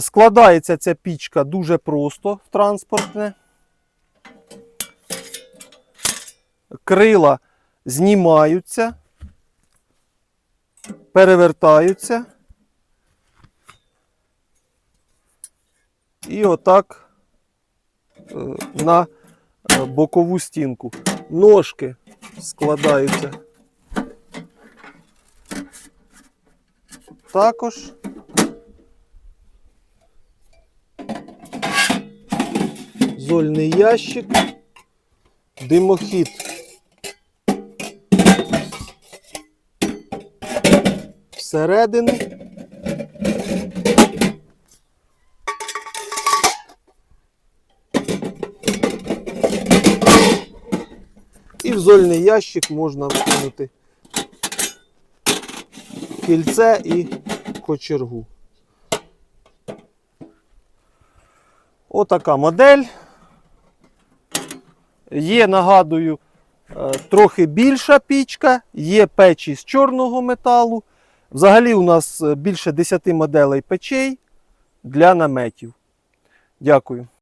Складається ця пічка дуже просто в транспортне. Крила знімаються, перевертаються. І отак е, на е, бокову стінку. Ножки складаються. Також. Зольний ящик, димохід. Всередини. І в зольний ящик можна вкинути кільце і кочергу. Отака модель. Є, нагадую, е, трохи більша пічка, є печі з чорного металу. Взагалі у нас е, більше 10 моделей печей для наметів. Дякую.